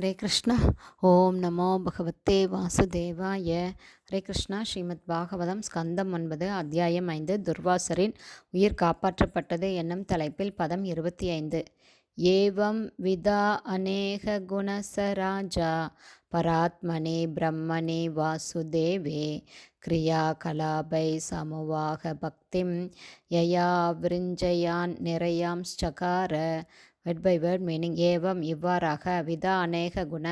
ஹரே கிருஷ்ணா. ஓம் நமோ பகவத்தே வாசுதேவாய. ஹரே கிருஷ்ணா. ஸ்ரீமத் பாகவதம் ஸ்கந்தம் ஒன்பது அத்தியாயம் ஐந்து துர்வாசரின் உயிர் காப்பாற்றப்பட்டது என்னும் தலைப்பில் பதம் இருபத்தி ஐந்து. ஏவம் விதா அநேக குணசராஜா பராத்மனே பிரம்மனே வாசுதேவே. கிரியா கலாபை சமுவாக பக்திம் யயா விருஞ்சயான் நிறையாம் ஸ்சகார வேர்ட் பை வேர்ட் மீனிங் ஏவம் இவ்வாறாக விதா அநேக குண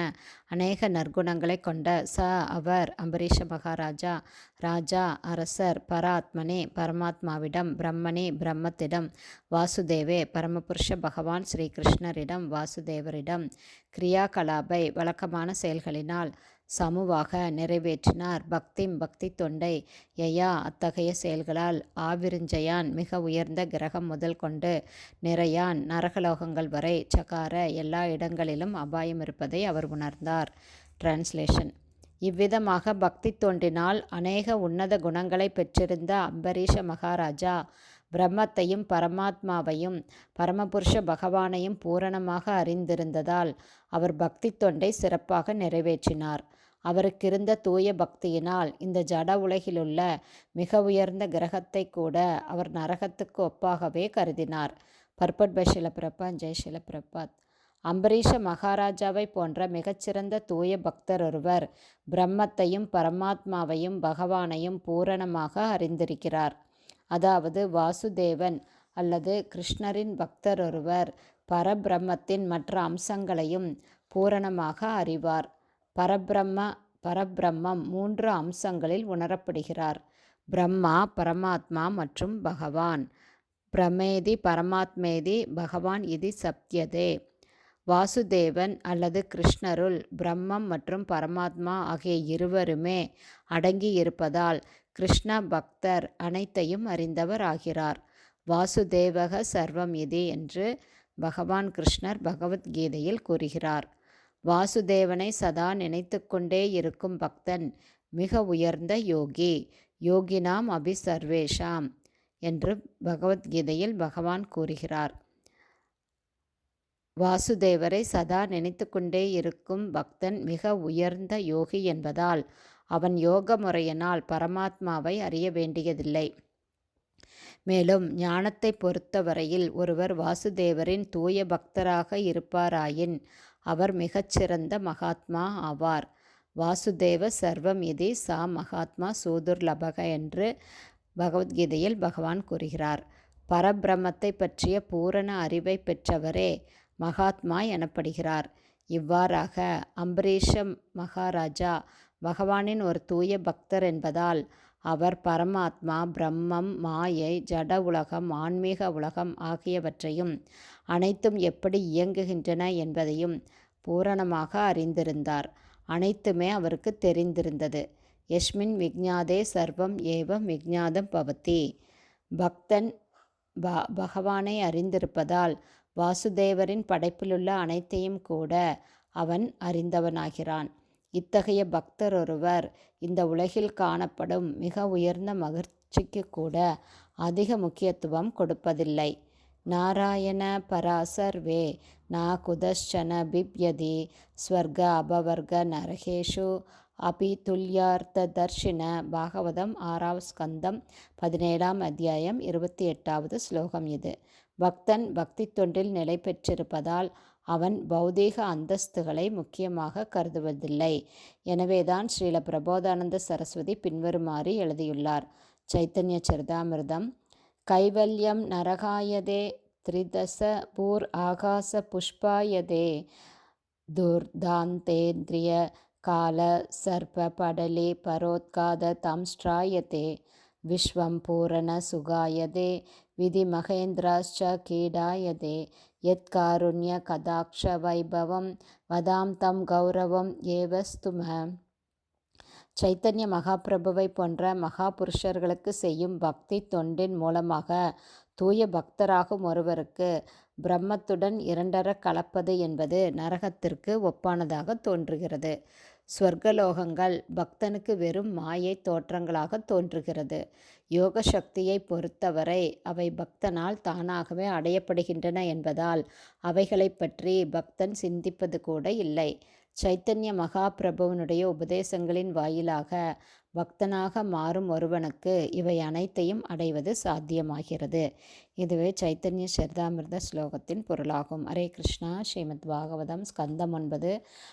அநேக நற்குணங்களை கொண்ட ச அவர் அம்பரீஷ மகாராஜா ராஜா அரசர் பராத்மனே பரமாத்மாவிடம் பிரம்மனே பிரம்மத்திடம் வாசுதேவே பரமபுருஷ பகவான் ஸ்ரீகிருஷ்ணரிடம் வாசுதேவரிடம் கிரியா கலாபை வழக்கமான செயல்களினால் சமுவாக நிறைவேற்றினார். பக்திம் பக்தி தொண்டை யயா அத்தகைய செயல்களால் ஆவிருஞ்சயான் மிக உயர்ந்த கிரகம் முதல் கொண்டு நிறையான் நரகலோகங்கள் வரை சகார எல்லா இடங்களிலும் அபாயம் இருப்பதை அவர் உணர்ந்தார். டிரான்ஸ்லேஷன். இவ்விதமாக பக்தி தோன்றினால் அநேக உன்னத குணங்களை பெற்றிருந்த அம்பரீஷ மகாராஜா பிரம்மத்தையும் பரமாத்மாவையும் பரமபுருஷ பகவானையும் பூரணமாக அறிந்திருந்ததால் அவர் பக்தி தொண்டை சிறப்பாக நிறைவேற்றினார். அவருக்கிருந்த தூய பக்தியினால் இந்த ஜட உலகிலுள்ள மிக உயர்ந்த கிரகத்தை கூட அவர் நரகத்துக்கு ஒப்பாகவே கருதினார். பர்பட் பை ஷிலப்பிரப்பா ஜெய் ஷிலப்பிரபாத். அம்பரீஷ மகாராஜாவை போன்ற மிகச்சிறந்த தூய பக்தர் ஒருவர் பிரம்மத்தையும் பரமாத்மாவையும் பகவானையும் பூரணமாக அறிந்திருக்கிறார். அதாவது வாசுதேவன் அல்லது கிருஷ்ணரின் பக்தர் ஒருவர் பரபிரம்மத்தின் மற்ற அம்சங்களையும் பூரணமாக அறிவார். பரபிரம்ம பரபிரம்மம் மூன்று அம்சங்களில் உணரப்படுகிறார். பிரம்மா பரமாத்மா மற்றும் பகவான். பிரமேதி பரமாத்மேதி பகவான் இது சப்தியதே. வாசுதேவன் அல்லது கிருஷ்ணருள் பிரம்மம் மற்றும் பரமாத்மா ஆகிய இருவருமே அடங்கி இருப்பதால் கிருஷ்ண பக்தர் அனைத்தையும் அறிந்தவர் ஆகிறார். வாசுதேவக சர்வம் இது என்று பகவான் கிருஷ்ணர் பகவத்கீதையில் கூறுகிறார். வாசுதேவனை சதா நினைத்து கொண்டே இருக்கும் பக்தன் மிக உயர்ந்த யோகி. யோகினாம் அபி சர்வேஷாம் என்று பகவத்கீதையில் பகவான் கூறுகிறார். வாசுதேவரை சதா நினைத்து கொண்டே இருக்கும் பக்தன் மிக உயர்ந்த யோகி என்பதால் அவன் யோக முறையினால் பரமாத்மாவை அறிய வேண்டியதில்லை. மேலும் ஞானத்தை பொறுத்தவரையில் ஒருவர் வாசுதேவரின் தூய பக்தராக இருப்பாராயின் அவர் மிகச்சிறந்த மகாத்மா ஆவார். வாசுதேவ சர்வம் இது சா மகாத்மா சூதுர்லபக என்று பகவத்கீதையில் பகவான் கூறுகிறார். பரபிரம்மத்தை பற்றிய பூரண அறிவை பெற்றவரே மகாத்மா எனப்படுகிறார். இவ்வாறாக அம்பரீஷ மகாராஜா பகவானின் ஒரு தூய பக்தர் என்பதால் அவர் பரமாத்மா பிரம்மம் மாயை ஜட உலகம் ஆன்மீக உலகம் ஆகியவற்றையும் அனைத்தும் எப்படி இயங்குகின்றன என்பதையும் பூரணமாக அறிந்திருந்தார். அனைத்துமே அவருக்கு தெரிந்திருந்தது. யஸ்மின் விக்ஞாதே சர்வம் ஏவம் விக்ஞாதம் பவதி. பக்தன் ப பகவானை அறிந்திருப்பதால் வாசுதேவரின் படைப்பிலுள்ள அனைத்தையும் கூட அவன் அறிந்தவனாகிறான். இத்தகைய பக்தர் ஒருவர் இந்த உலகில் காணப்படும் மிக உயர்ந்த மகிழ்ச்சிக்கு கூட அதிக முக்கியத்துவம் கொடுப்பதில்லை. நாராயண பராசர்வே நா குதஷ்சன பிப்யதி ஸ்வர்க அபவர்க நரகேஷு அபி துல்யார்த்த தர்ஷின பாகவதம் ஆறாம் ஸ்கந்தம் பதினேழாம் அத்தியாயம் இருபத்தி எட்டாவது ஸ்லோகம் இது. பக்தன் பக்தி தொண்டில் நிலை பெற்றிருப்பதால் அவன் பௌதீக அந்தஸ்துகளை முக்கியமாக கருதுவதில்லை. எனவேதான் ஸ்ரீல பிரபோதானந்த சரஸ்வதி பின்வருமாறு எழுதியுள்ளார். சைத்தன்ய சரிதாமிர்தம். கைவல்யம் நரகாயதே த்ரிதச பூர் ஆகாச புஷ்பாயதே துர்தாந்தேந்திரிய கால சர்ப படலே பரோத்காத தம்ஸ்ட்ராயதே விஸ்வம் பூரண சுகாயதே விதி மகேந்திராச்ச கீடாயதே யத்காருண்ய கதாக்ஷ வைபவம் வதாம் தம் கௌரவம் ஏவஸ்தும சைத்தன்ய மகாபிரபுவை போன்ற மகாபுருஷர்களுக்கு செய்யும் பக்தி தொண்டின் மூலமாக தூய பக்தராகும் ஒருவருக்கு பிரம்மத்துடன் இரண்டர கலப்பது என்பது நரகத்திற்கு ஒப்பானதாக தோன்றுகிறது. ஸ்வர்கலோகங்கள் பக்தனுக்கு வெறும் மாயை தோற்றங்களாக தோன்றுகிறது. யோக சக்தியை பொறுத்தவரை அவை பக்தனால் தானாகவே அடையப்படுகின்றன என்பதால் அவைகளை பற்றி பக்தன் சிந்திப்பது கூட இல்லை. சைத்தன்ய மகாபிரபுவனுடைய உபதேசங்களின் வாயிலாக பக்தனாக மாறும் ஒருவனுக்கு இவை அனைத்தையும் அடைவது சாத்தியமாகிறது. இதுவே சைத்தன்ய சரிதாமிர்த ஸ்லோகத்தின் பொருளாகும். ஹரே கிருஷ்ணா. ஸ்ரீமத் பாகவதம் ஸ்கந்தம் ஒன்பது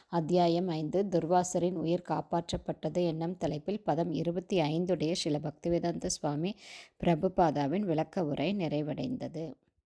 அத்தியாயம் ஐந்து. துர்வாசரின் உயிர் காப்பாற்றப்பட்டது என்னும் தலைப்பில் பதம் இருபத்தி ஐந்துடைய சில பக்திவேதாந்த சுவாமி பிரபுபாதாவின் விளக்க உரை நிறைவடைந்தது.